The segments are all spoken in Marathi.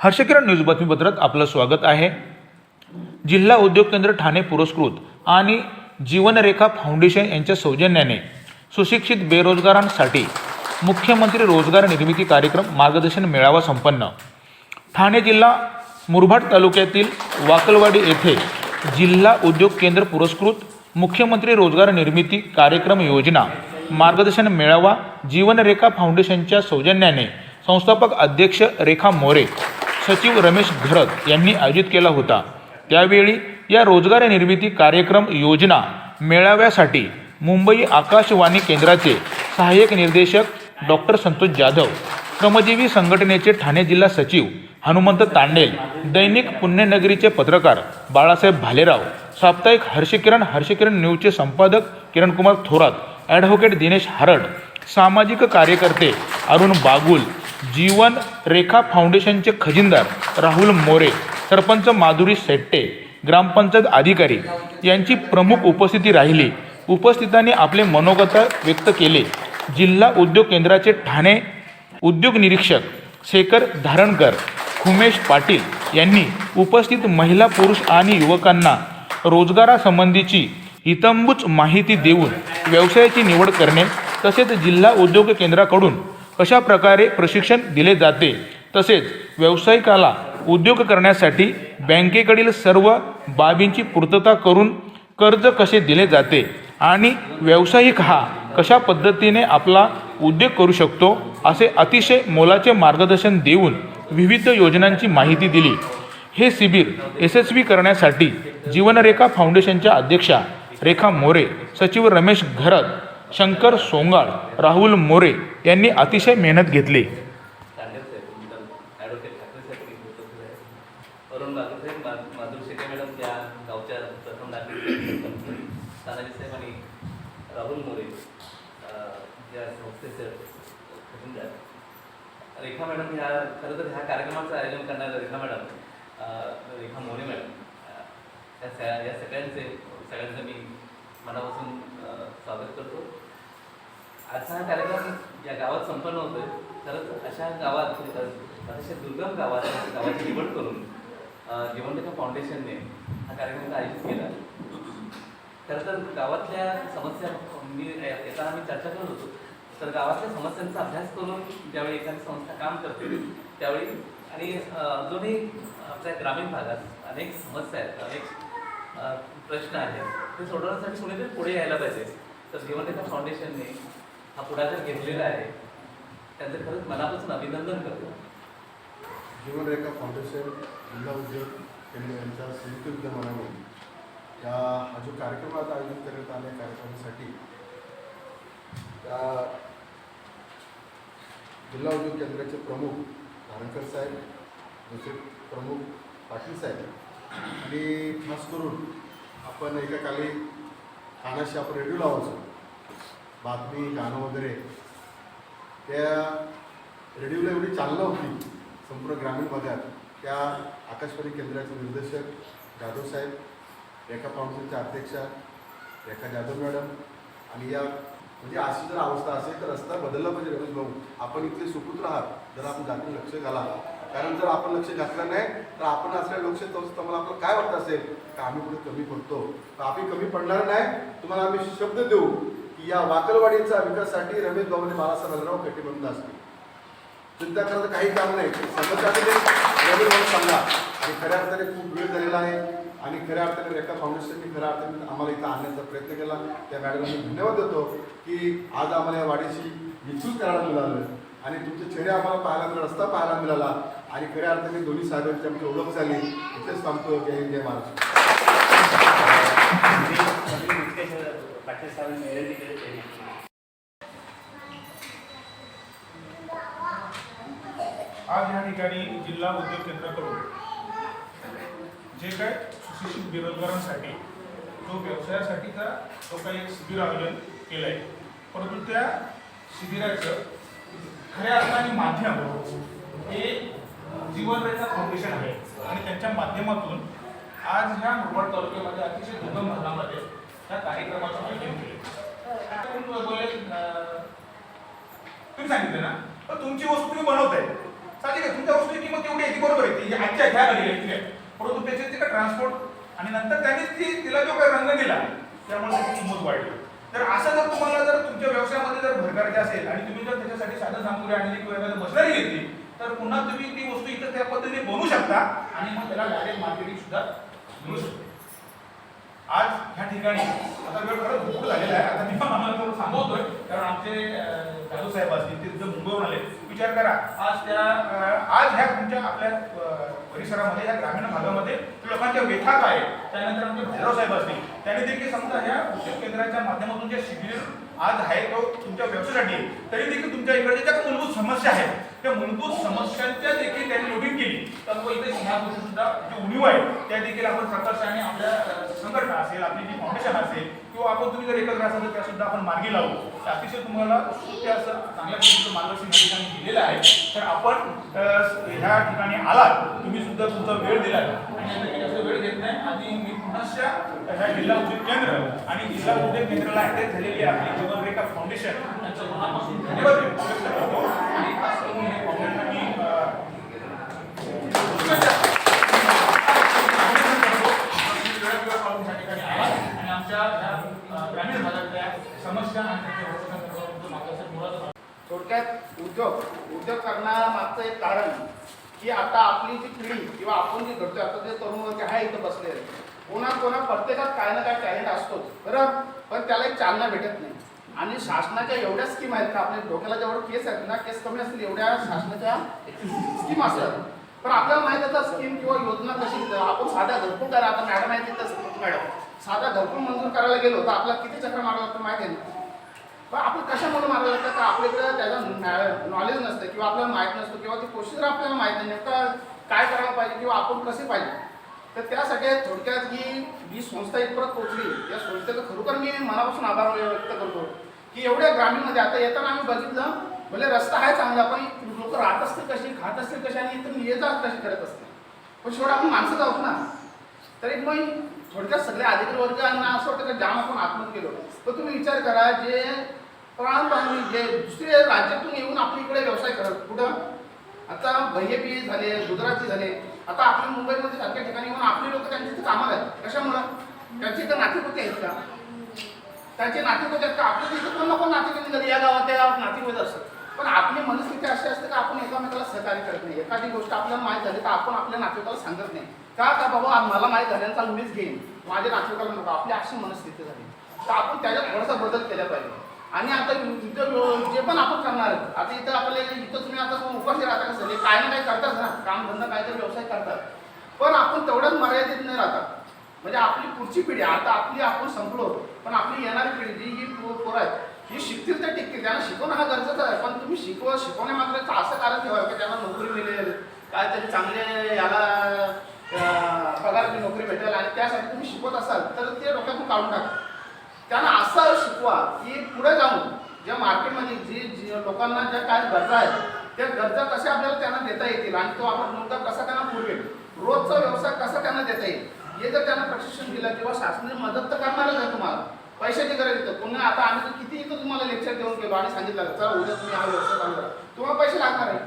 हर्षकिरण न्यूज बातमीपत्रात आपलं स्वागत आहे. जिल्हा उद्योग केंद्र ठाणे पुरस्कृत आणि जीवनरेखा फाउंडेशन यांच्या सौजन्याने सुशिक्षित बेरोजगारांसाठी मुख्यमंत्री रोजगार निर्मिती कार्यक्रम मार्गदर्शन मेळावा संपन्न. ठाणे जिल्हा मुरबाड तालुक्यातील वाकलवाडी येथे जिल्हा उद्योग केंद्र पुरस्कृत मुख्यमंत्री रोजगार निर्मिती कार्यक्रम योजना मार्गदर्शन मेळावा जीवनरेखा फाउंडेशनच्या सौजन्याने संस्थापक अध्यक्ष रेखा मोरे सचिव रमेश घरत यांनी आयोजित केला होता. त्यावेळी या रोजगार निर्मिती कार्यक्रम योजना मेळाव्यासाठी मुंबई आकाशवाणी केंद्राचे सहाय्यक निर्देशक डॉक्टर संतोष जाधव श्रमजीवी संघटनेचे ठाणे जिल्हा सचिव हनुमंत तांडेल दैनिक पुण्यनगरीचे पत्रकार बाळासाहेब भालेराव साप्ताहिक हर्षकिरण हर्षकिरण न्यूजचे संपादक किरणकुमार थोरात ॲडव्होकेट दिनेश हरड सामाजिक कार्यकर्ते अरुण बागुल जीवन रेखा फाउंडेशनचे खजिनदार राहुल मोरे सरपंच माधुरी शेट्टे ग्रामपंचायत अधिकारी यांची प्रमुख उपस्थिती राहिली. उपस्थितांनी आपले मनोगत व्यक्त केले. जिल्हा उद्योग केंद्राचे ठाणे उद्योग निरीक्षक शेखर धारणकर खुमेश पाटील यांनी उपस्थित महिला पुरुष आणि युवकांना रोजगारासंबंधीची हितंबूच माहिती देऊन व्यवसायाची निवड करणे तसेच जिल्हा उद्योग केंद्राकडून कशा प्रकारे प्रशिक्षण दिले जाते? तसेच व्यावसायिकाला उद्योग करण्यासाठी बँकेकडील सर्व बाबींची पूर्तता करून कर्ज कसे दिले जाते आणि व्यावसायिक हा कशा पद्धतीने आपला उद्योग करू शकतो असे अतिशय मोलाचे मार्गदर्शन देऊन विविध योजनांची माहिती दिली. हे शिबिर यशस्वी करण्यासाठी जीवनरेखा फाउंडेशनच्या अध्यक्षा रेखा मोरे सचिव रमेश घरत शंकर सोंगाळ राहुल मोरे यांनी अतिशय मेहनत घेतली. मा मॅडम त्या गावच्या राहुल मोरे या रेखा मॅडम ह्या खरं तर ह्या कार्यक्रमाचं आयोजन करणाऱ्या रेखा मॅडम रेखा मोरे मॅडम या या सगळ्यांचे सगळ्यांचं मी मनापासून स्वागत करतो. आजचा हा कार्यक्रम या गावात संपन्न होतोय. खरंच अशा गावात अतिशय दुर्गम गावात गावाची निवड करून जीवनरेखा फाउंडेशनने हा कार्यक्रम आयोजित केला. खरं तर गावातल्या समस्या मी येताना आम्ही चर्चा करत होतो. तर गावातल्या समस्यांचा अभ्यास करून ज्यावेळी एखादी संस्था काम करते त्यावेळी आणि अजूनही आपल्या ग्रामीण भागात अनेक समस्या आहेत अनेक प्रश्न आहेत. ते सोडवण्यासाठी कुणीतरी पुढे यायला पाहिजे. तर जीवनरेखा फाउंडेशनने हा पुढाकार घेतलेला आहे. त्यांचं खरंच मनापासून अभिनंदन करतो. जीवनरेखा फाउंडेशन जिल्हा उद्योग केंद्र यांच्या संयुक्त विद्यमानाने या हा जो कार्यक्रम आता आयोजित करण्यात आला कार्यक्रमासाठी त्या जिल्हा उद्योग केंद्राचे प्रमुख धारणकर साहेब दुसरे प्रमुख पाटील साहेब आणि खास करून आपण एका काली कानाशी आपण रेडिओ लावायचो. बातमी गाणं वगैरे. त्या रेडिओला एवढी चालना होती संपूर्ण ग्रामीण भागात. त्या आकाशवाणी केंद्राचे निर्देशक जाधव साहेब रेखा फाउंडेशनच्या अध्यक्षा रेखा जाधव मॅडम आणि या म्हणजे अशी जर अवस्था असेल तर रस्ता बदलला पाहिजे रमेश भाऊ. आपण इथले सुपुत्र आहात. जर आपण जातीने लक्ष घाला. कारण जर आपण लक्ष घातलं नाही तर आपण असल्या लोकशाहीत असतो मला आपलं काय वाटत असेल? का आम्ही कुठे कमी पडतो? तर आम्ही कमी पडणार नाही. तुम्हाला आम्ही शब्द देऊ. की या वाकलवाडीचा विकासासाठी रमेश भाऊने बाळासाहेब बलराव कटिबंध असतील. चिंता करायचं काही काम नाही. समस्याकडे रमेश बाबू सांगा. आणि खऱ्या अर्थाने खूप वेळ झालेला आहे. आणि खऱ्या अर्थाने रेखा फाउंडेशनने खऱ्या अर्थाने आम्हाला इथं आणण्याचा प्रयत्न केला. त्या मॅडमला मी धन्यवाद देतो की आज आम्हाला या वाडीशी विचूक करायला मिळालं. आणि तुमचे चेहरे आम्हाला पाहायला मिळाला रस्ता पाहायला मिळाला. आणि खऱ्या अर्थाने दोन्ही साहेबांची आमची ओळख झाली. इथेच सांगतो जय हिंद जय महाराष्ट्र पाटील साहेबांनी विनंती केली आज या ठिकाणी जिल्हा उद्योग केंद्राकडून जे काय सुशिक्षित बेरोजगारांसाठी जो व्यवसायासाठीचा जो काही एक शिबिर आयोजन केलं आहे परंतु त्या शिबिराचं खऱ्या अर्थाने माध्यम हे जीवनरेखा फाउंडेशन आहे. आणि त्यांच्या माध्यमातून आज ह्या मुरबाड तालुक्यामध्ये अतिशय दुर्गम भागामध्ये त्या कार्यक्रमाचं आयोजन केलं तुम्ही तुम्ही सांगितलं ना पण तुमची वस्तू तुम्ही बनवताय. चालेल का तुमच्या वस्तूची किंमत एवढी आहे ती बरोबर आहे ती आजच्या घ्या झालेली आहे. परंतु त्याचे ते ट्रान्सपोर्ट आणि नंतर त्यांनी ती तिला जो काही रंग दिला त्यामुळे त्याची किंमत वाढली. तर असं जर तुम्हाला जर तुमच्या व्यवसायामध्ये जर भर करायची असेल आणि तुम्ही जर त्याच्यासाठी साधन सामग्री आणली किंवा एखादं मशनरी घेतली तर पुन्हा तुम्ही ती वस्तू इथं त्या पद्धतीने बनवू शकता आणि मग त्याला डायरेक्ट मार्केटिंग सुद्धा मिळू शकते. आज ह्या ठिकाणी आता वेळ खरंच भरपूर झालेला आहे. आता मी पण आम्हाला थोडं थांबवतोय कारण आमचे अं, जाधव साहेब असतील ते जर मुंबईवरून आले विचार करा. आज त्या आज ह्या तुमच्या आपल्या परिसरामध्ये या ग्रामीण भागामध्ये लोकांच्या व्यथा काय आहेत, त्यानंतर आमचे भैरव साहेब असतील त्यांनी देखील समजा ह्या उद्योग केंद्राच्या माध्यमातून जे शिबिर आज आहे तो तुमच्या व्यवसायासाठी तरी देखील तुमच्या इकडच्या ज्या मूलभूत समस्या आहेत. त्या मूलभूत समस्यांच्या देखील त्यांनी लोडिंग केली. तर इथे ह्या गोष्टी सुद्धा जी उणीव आहे त्या देखील आपण प्रकर्षाने आपल्या संघटना असेल आपली जी फाउंडेशन असेल किंवा आपण तुम्ही जर एकत्र असाल तर त्या सुद्धा आपण मार्गी लावू. तर अतिशय तुम्हाला सुट्या असं चांगल्या पद्धतीचं मार्गदर्शन या ठिकाणी दिलेलं आहे. तर आपण ह्या ठिकाणी आलात. तुम्ही सुद्धा तुमचा वेळ दिला आणि जास्त वेळ घेत नाही. आधी मी पुनश्च ह्या जिल्हा उद्योग केंद्र आणि जिल्हा उद्योग केंद्राला अटॅच झालेली आपली जीवनरेखा फाउंडेशन यांचं मनापासून धन्यवाद व्यक्त करतो आणि खास करून हे फाउंडेशन मी आणि आमच्या ह्या अ, ग्रामीण भागातल्या समस्या थोडक्यात उद्योग उद्योग करण्यामागचं एक कारण की आता आपली जी पिढी किंवा आपण जी घडतोय आता जे तरुण वर्ग आहे इथं बसलेले कोणा कोणा प्रत्येकात काय ना काय टॅलेंट असतोच बरं? पण त्याला एक चालना भेटत नाही. आणि शासनाच्या एवढ्या स्कीम आहेत का आपल्या डोक्याला जेवढं केस आहेत ना केस कमी असतील एवढ्या शासनाच्या स्कीम असतात पण आपल्याला माहीत आता स्कीम किंवा योजना कशी आपण साध्या घरपूर करा आता मॅडम आहे तिथं मॅडम साधा घरपूर मंजूर करायला गेलो तर आपला किती चक्र मारावं लागतं माहिती आहे ना? पण आपण कशामुळे मारायला लागतं का आपल्याकडे त्याचं नॉलेज नसतं किंवा आपल्याला माहीत नसतं किंवा ती प्रोसिजर आपल्याला माहीत नाही. नेमकं काय करायला पाहिजे किंवा आपण कसे पाहिजे? तर त्यासाठी थोडक्यात ही जी संस्था इथपर्यंत पोहोचली या संस्थेचं खरोखर मी मनापासून आभार व्यक्त करतो की एवढ्या ग्रामीणमध्ये आता येताना आम्ही बघितलं भले रस्ता आहे चांगला पण लोक राहत असतील कशी खात असतील कशी आणि इथून ये जात कशी करत असते पण शेवट आपण माणसं आहोत ना? तरी मग थोडक्यात सगळे अधिकारी वर्गांना असं वाटतं का जाम आपण आत्महत्या केलो तर तुम्ही विचार करा जे प्राणबांधवी जे दुसरे राज्यातून येऊन आपल्या इकडे व्यवसाय करत कुठं? आता बी झाले गुजराती झाले. आता आपल्या मुंबईमध्ये सारख्या ठिकाणी येऊन आपली लोक त्यांच्या तर कामाला आहेत. कशामुळं? त्यांची तर नातेपुते आहेत का? त्यांचे नातेपुते आहेत का? आपल्या तिथे कोण ना कोण नातेपुते या गावात त्या गावात नातेवाईक असतात. पण आपली मनस्थिती अशी असते का आपण एकामेकाला सहकार्य करत नाही. एखादी गोष्ट आपल्याला माहीत झाली तर आपण आपल्या नातेवाईकाला सांगत नाही. का का बाबा मला माझ्या झालं मीच घेईन? माझ्या नाशिकाला नको आपली अशी मनस्थिती झाली. तर आपण त्याच्यात थोडासा बदल केला पाहिजे. आणि आता इथं जे पण आपण करणार आहोत आता इथं आपल्याला इथं तुम्ही आता उपाशी राहता कसं काय ना काय करतात ना काम धंदा काहीतरी व्यवसाय करतात. पण आपण तेवढ्याच मर्यादित नाही राहतात म्हणजे आपली पुढची पिढी आता आपली आपण संपलो पण आपली येणारी पिढी जी ही पोरं आहेत ही शिकतील तर टिकतील. त्यांना शिकवणं हा गरजेचा आहे पण तुम्ही शिकव मात्र असं कारण ठेवा की त्यांना नोकरी मिळेल काहीतरी चांगले याला पगाराची नोकरी भेटेल आणि त्यासाठी तुम्ही शिकवत असाल तर ते डोक्यातून काढून टाका. त्यांना असं शिकवा की पुढे जाऊन ज्या मार्केटमध्ये जी जी लोकांना ज्या काय गरजा आहेत त्या गरजा कशा आपल्याला त्यांना देता येतील आणि तो आपण मुद्दा कसा त्यांना पुरवेल रोजचा व्यवसाय कसा त्यांना देता येईल? हे जर त्यांना प्रशिक्षण दिलं किंवा शासनाने मदत तर करणारच आहे तुम्हाला. पैशाची गरज येतं पुन्हा आता आम्ही तर किती इथं तुम्हाला लेक्चर देऊन गेलो आणि सांगितलं चला उद्या तुम्ही हा व्यवसाय चालू करा. तुम्हाला पैसे लागणार आहे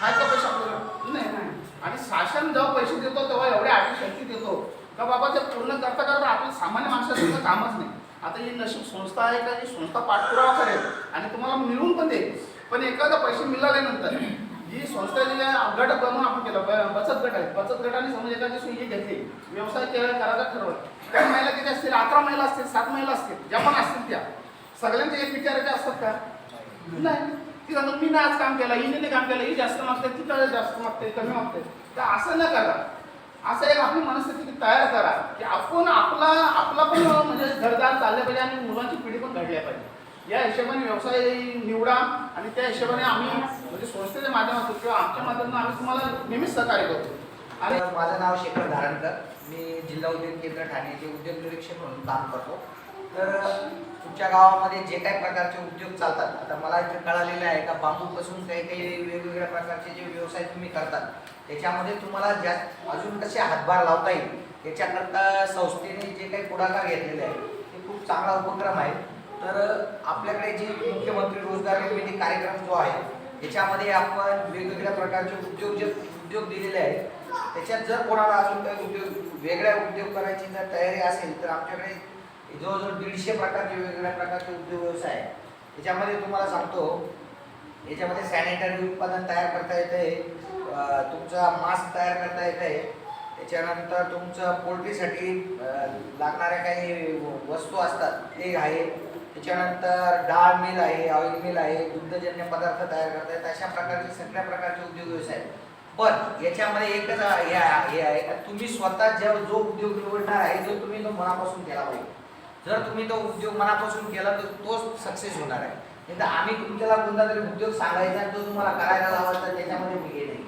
काय का पैसे आपल्याला. नाही. आणि शासन जेव्हा पैसे देतो तेव्हा एवढ्या आधी शक्ती देतो. का बाबा ते पूर्ण करता करता आपल्या सामान्य माणसाचं कामच नाही. आता ही नशीब संस्था आहे का? ही संस्था पाठपुरावा करेल आणि तुम्हाला मिळवून पण देईल. पण एखादा पैसे मिळाल्यानंतर ही संस्था जी आहे, गट बनवून आपण केलं. बचत गट आहे. बचत गटाने समज एखादी सुई घेतली व्यवसाय करायचा ठरवलं. त्या महिला किती असतील अकरा महिला असतील सात महिला असतील ज्या पण असतील त्या सगळ्यांचे एक विचाराचे असतात का? नाही. की सांगतो मी आज काम केलं हिने नाही काम केलं ही जास्त मागते तिथं जास्त मागते कमी मागते तर असं न करा. असं एक आपली मनस्थिती तयार करा की आपण आपला आपला पण म्हणजे घरदार चालले पाहिजे आणि मुलांची पिढी पण घडल्या पाहिजे. या हिशोबाने व्यवसाय निवडा आणि त्या हिशोबाने आम्ही म्हणजे संस्थेच्या माध्यमातून किंवा आमच्या माध्यमातून आम्ही तुम्हाला नेहमीच सहकार्य करतो. आणि आणि माझं नाव शेखर धारणकर. मी जिल्हा उद्योग केंद्र ठाणे येथे उद्योग निरीक्षक म्हणून काम करतो. तर तुमच्या गावामध्ये जे काही प्रकारचे उद्योग चालतात आता मला इथे कळालेलं आहे का बांबूपासून काही काही वेगवेगळ्या प्रकारचे जे व्यवसाय तुम्ही करतात त्याच्यामध्ये तुम्हाला जास्त अजून कसे हातभार लावता येईल याच्याकरता संस्थेने जे काही पुढाकार घेतलेले आहे ते खूप चांगला उपक्रम आहे. तर आपल्याकडे जे मुख्यमंत्री रोजगार निर्मिती कार्यक्रम जो आहे त्याच्यामध्ये आपण वेगवेगळ्या प्रकारचे उद्योग जे उद्योग दिलेले आहेत त्याच्यात जर कोणाला अजून काही उद्योग वेगळ्या उद्योग करायची जर तयारी असेल तर आमच्याकडे जवळजवळ दीडशे प्रकारचे वेगवेगळ्या प्रकारचे उद्योग व्यवसाय आहे त्याच्यामध्ये तुम्हाला सांगतो याच्यामध्ये सॅनिटरी उत्पादन तयार करता येते तुमचा मास्क तयार करता येते त्याच्यानंतर तुमचं पोल्ट्रीसाठी लागणाऱ्या काही वस्तू असतात ते आहे त्याच्यानंतर डाळ मिल आहे ऑइल मिल आहे दुग्धजन्य पदार्थ तयार करता येतात अशा प्रकारचे सगळ्या प्रकारचे उद्योग व्यवसाय आहेत. पण याच्यामध्ये एकच हे आहे हे आहे का तुम्ही स्वतः जेव्हा जो उद्योग निवडणार आहे तो तुम्ही तो मनापासून केला पाहिजे जर तुम्ही तो उद्योग मनापासून केला तर तोच सक्सेस होणार आहे. नाही तर आम्ही तुमच्याला कोणता तरी उद्योग सांगायचा तो तुम्हाला करायला लावायचा त्याच्यामध्ये मी हे नाही.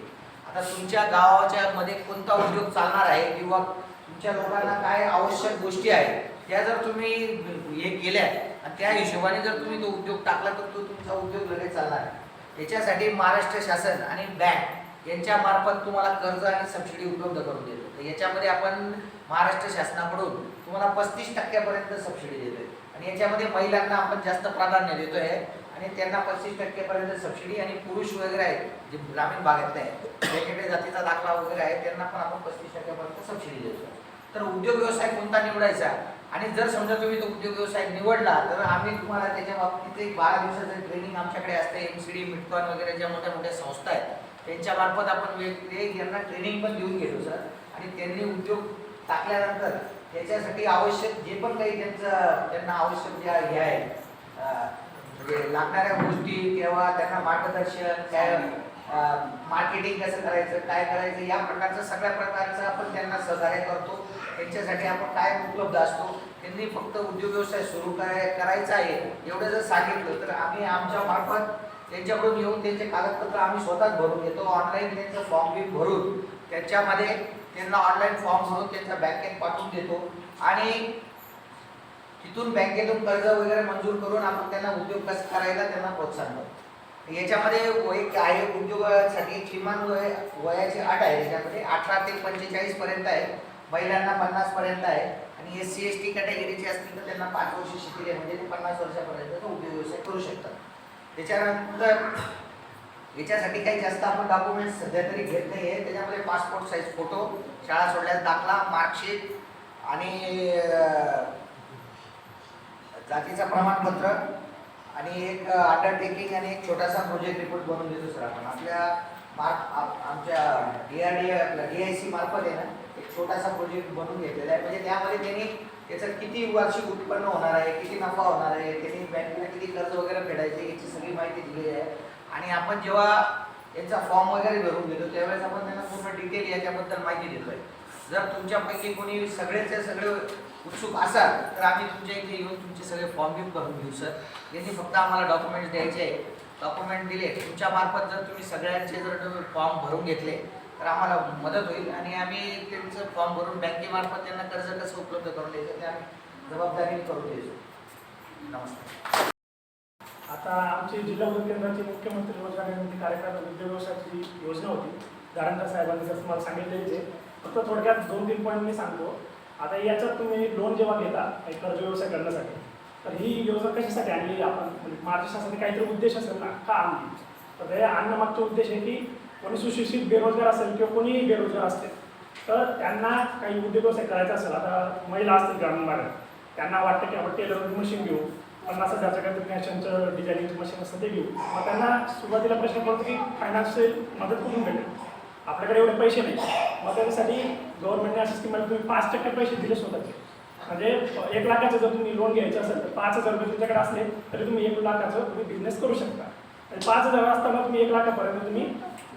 आता तुमच्या गावाच्या मध्ये कोणता उद्योग चालणार आहे किंवा तुमच्या लोकांना काय आवश्यक गोष्टी आहेत त्या जर तुम्ही हे केल्या आणि त्या हिशोबाने जर तुम्ही तो उद्योग टाकला तर तो तुमचा उद्योग लगेच चालणार आहे. त्याच्यासाठी महाराष्ट्र शासन आणि बँक यांच्या मार्फत तुम्हाला कर्ज आणि सबसिडी उपलब्ध करून देतो. तर याच्यामध्ये आपण महाराष्ट्र शासनाकडून तुम्हाला पस्तीस टक्क्यापर्यंत सबसिडी देतोय. आणि याच्यामध्ये महिलांना आपण जास्त प्राधान्य देतोय आणि त्यांना पस्तीस टक्केपर्यंत सबसिडी आणि पुरुष वगैरे आहेत जे ग्रामीण भागातले आहेत वेगवेगळ्या जातीचा दाखला वगैरे आहे त्यांना पण आपण पस्तीस टक्क्यापर्यंत सबसिडी देतो तर उद्योग व्यवसाय कोणता निवडायचा? आणि जर समजा तुम्ही तो उद्योग व्यवसाय निवडला तर आम्ही तुम्हाला त्याच्या बाबतीत एक बारा दिवसाचं ट्रेनिंग आमच्याकडे असते. एम सी डी मिटकॉन वगैरे ज्या मोठ्या मोठ्या संस्था आहेत त्यांच्या मार्फत आपण वेगवेगळे यांना ट्रेनिंग पण देऊन गेलो सर आणि त्यांनी उद्योग टाकल्यानंतर त्याच्यासाठी आवश्यक जे पण काही त्यांचं त्यांना आवश्यक ज्या हे आहे म्हणजे लागणाऱ्या गोष्टी किंवा त्यांना मार्गदर्शन काय मार्केटिंग कसं करायचं काय करायचं या प्रकारचं सगळ्या प्रकारचं आपण त्यांना सहकार्य करतो. त्यांच्यासाठी आपण काय उपलब्ध असतो त्यांनी फक्त उद्योग व्यवसाय सुरू कराय करायचा आहे एवढं जर सांगितलं तर आम्ही आमच्या मार्फत त्यांच्याकडून येऊन त्यांचे कागदपत्र आम्ही स्वतःच भरून घेतो. ऑनलाईन त्यांचं फॉर्म बी भरून त्याच्यामध्ये त्यांना ऑनलाईन फॉर्म भरून त्यांच्या बँकेत पाठवून देतो. आणि तिथून बँकेतून कर्ज वगैरे मंजूर करून आपण त्यांना उद्योग कसं करायला त्यांना प्रोत्साहन करतो याच्यामध्ये एक आहे उद्योगासाठी किमान वय वयाची अट आहे. त्याच्यामध्ये अठरा ते पंचेचाळीस पर्यंत आहे. महिलांना पन्नास पर्यंत आहे. आणि एस सी एस टी कॅटेगरीचे असतील तर त्यांना पाच वर्ष शिकले. म्हणजे ते पन्नास वर्षापर्यंत तो उद्योग व्यवसाय करू शकतात. त्याच्यानंतर याच्यासाठी काही जास्त आपण डॉक्युमेंट्स सध्या तरी घेत नाही आहे त्याच्यामध्ये पासपोर्ट साईज फोटो शाळा सोडल्यास दाखला मार्कशीट आणि जातीचं प्रमाणपत्र आणि एक अंडरटेकिंग आणि एक छोटासा प्रोजेक्ट रिपोर्ट बनवून देतो सर आपण. आपल्या मार्क आप- आमच्या डी आर डी आपल्या डी आय सी मार्फत आहे ना एक छोटासा प्रोजेक्ट बनवून घेतलेला आहे. म्हणजे त्यामध्ये त्यांनी त्याचं किती वार्षिक उत्पन्न होणार आहे किती नफा होणार आहे त्यांनी बँकेला किती कर्ज वगैरे फेडायचे याची सगळी माहिती दिलेली आहे. आणि आपण जेव्हा यांचा फॉर्म वगैरे भरून घेतो त्यावेळेस आपण त्यांना पूर्ण डिटेल याच्याबद्दल माहिती देतोय जर तुमच्यापैकी कोणी सगळेचे सगळे उत्सुक असाल तर आम्ही तुमच्या इथे येऊन तुमचे सगळे फॉर्म बी भरून घेऊ सर यांनी फक्त आम्हाला डॉक्युमेंट्स द्यायचे आहे डॉक्युमेंट दिले तुमच्या मार्फत जर तुम्ही सगळ्यांचे जर तुम्ही फॉर्म भरून घेतले तर आम्हाला मदत होईल आणि आम्ही त्यांचं फॉर्म भरून बँकेमार्फत त्यांना कर्ज कसं उपलब्ध करून द्यायचं ते आम्ही जबाबदारी करून द्यायचो. नमस्कार. आता आमची जिल्हा उद्योग केंद्राची मुख्यमंत्री रोजगार निर्मिती कार्यक्रम उद्योग व्यवसायाची योजना होती. दारणकर साहेबांनी जसं मला सांगितलेली आहे फक्त थोडक्यात दोन तीन पॉईंट मी सांगतो. आता याच्यात तुम्ही लोन जेव्हा घेता एक कर्ज व्यवसाय करण्यासाठी तर ही योजना कशासाठी आणली आपण? म्हणजे महाराष्ट्र शासनाने काहीतरी उद्देश असेल ना का आणली? तर ते आणण्यामागचा उद्देश आहे की कोणी सुशिक्षित बेरोजगार असेल किंवा कोणीही बेरोजगार असतील तर त्यांना काही उद्योग व्यवसाय करायचा असेल आता महिला असतील ग्रामीण भागात त्यांना वाटतं की आपण टेलर मशीन घेऊ पन्नास हजारचं काहीतरी फॅशनचं डिझायनिंगचं मशीन असतं ते घेऊ. मग त्यांना सुरुवातीला प्रश्न पडतो की फायनान्शियल मदत कुठून भेटेल? आपल्याकडे एवढे पैसे नाही. मग त्याच्यासाठी गव्हर्नमेंटने असं स्कीम तुम्ही पाच टक्के पैसे दिले स्वतःचे. म्हणजे एक लाखाचं जर तुम्ही लोन घ्यायचं असेल तर पाच हजार रुपये तुमच्याकडे असले तरी तुम्ही एक लाखाचं तुम्ही बिझनेस करू शकता. आणि पाच हजार असताना तुम्ही एक लाखापर्यंत तुम्ही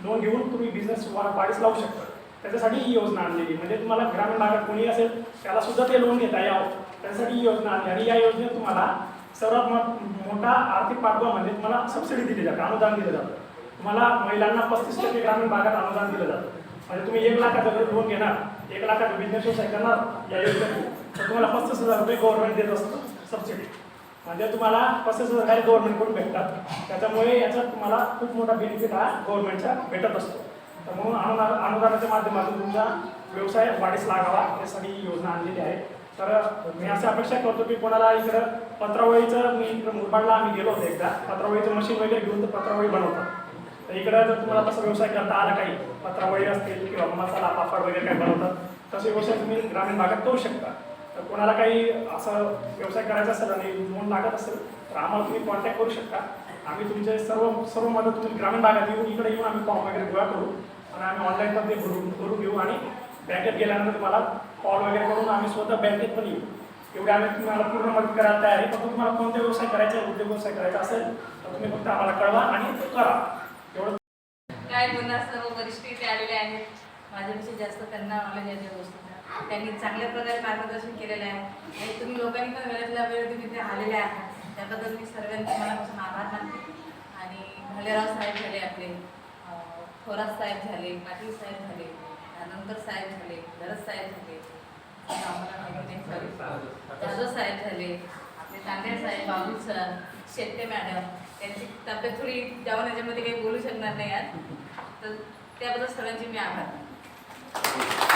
लोन घेऊन तुम्ही बिझनेस वाढीस लावू शकता. त्याच्यासाठी ही योजना आणलेली म्हणजे तुम्हाला ग्रामीण भागात कोणी असेल त्याला सुद्धा ते लोन घेता यावं. त्यासाठी ही योजना आणली आणि या योजनेत तुम्हाला सर्वात मो- मोठा आर्थिक पाठबळ म्हणजे तुम्हाला सबसिडी दिली जाते अनुदान दिलं जातं. तुम्हाला महिलांना पस्तीस टक्के ग्रामीण भागात अनुदान दिलं जातं. म्हणजे तुम्ही एक लाखाचं जर लोन घेणार एक लाखाचा बिझनेस व्यवसाय करणार या योजनेतून तर तुम्हाला पस्तीस हजार रुपये गव्हर्नमेंट देत असतं सबसिडी म्हणजे तुम्हाला पस्तीस हजार काही गव्हर्नमेंटकडून भेटतात. त्याच्यामुळे याचा तुम्हाला खूप मोठा बेनिफिट हा गव्हर्नमेंटचा भेटत असतो. तर म्हणून अनुदान अनुदानाच्या माध्यमातून तुमचा व्यवसाय वाढीस लागावा यासाठी ही योजना आणलेली आहे. तर मी असं अपेक्षा करतो की कोणाला इकडं पत्रावळीचं मी इकडं मुरबाडला आम्ही गेलो होतो एकदा. पत्रावळीचं मशीन वगैरे घेऊन तर पत्रावळी बनवतात. तर इकडं जर तुम्हाला तसा व्यवसाय करता आला काही पत्रावळी असतील किंवा मसाला पापड वगैरे काही बनवतात तसे व्यवसाय तुम्ही ग्रामीण भागात करू शकता. तर कोणाला काही असं व्यवसाय करायचा असेल आणि लोन लागत असेल तर आम्हाला तुम्ही कॉन्टॅक्ट करू शकता. आम्ही तुमचे सर्व सर्व मदत तुम्ही ग्रामीण भागात येऊन इकडे येऊन आम्ही फॉर्म वगैरे गोळा करू आणि आम्ही ऑनलाईनमध्ये भरून भरून घेऊ आणि बँकेत गेल्यानंतर तुम्हाला कॉल वगैरे करून आम्ही स्वतः बँकेत पण येऊ. एवढे आम्ही तुम्हाला पूर्ण मदत करायला तयार आहे. फक्त तुम्हाला कोणते व्यवसाय करायचा आहे उद्योग व्यवसाय करायचा असेल तर तुम्ही फक्त आम्हाला कळवा आणि तो करा. एवढं. काय गुन्हा सर्व वरिष्ठ आलेली आलेले आहेत. माझ्यापेक्षा जास्त त्यांना नॉलेज ज्या त्या त्यांनी चांगल्या प्रकारे मार्गदर्शन केलेलं आहे. आणि तुम्ही लोकांनी पण वेळेतल्या वेळ तुम्ही इथे आलेले आहात. त्याबद्दल मी सर्वांचे मनापासून आभार मानते. आणि भालेराव साहेब झाले आपले. थोरात साहेब झाले पाटील साहेब झाले त्यानंतर साहेब झाले भरत साहेब झाले. आम्हाला जाधव साहेब झाले आपले तांडे साहेब बाबू सर शेट्टे मॅडम. त्यांची तब्येत थोडी जाऊन याच्यामध्ये काही बोलू शकणार नाही आज. तर त्याबद्दल सर्वांचे मी आभार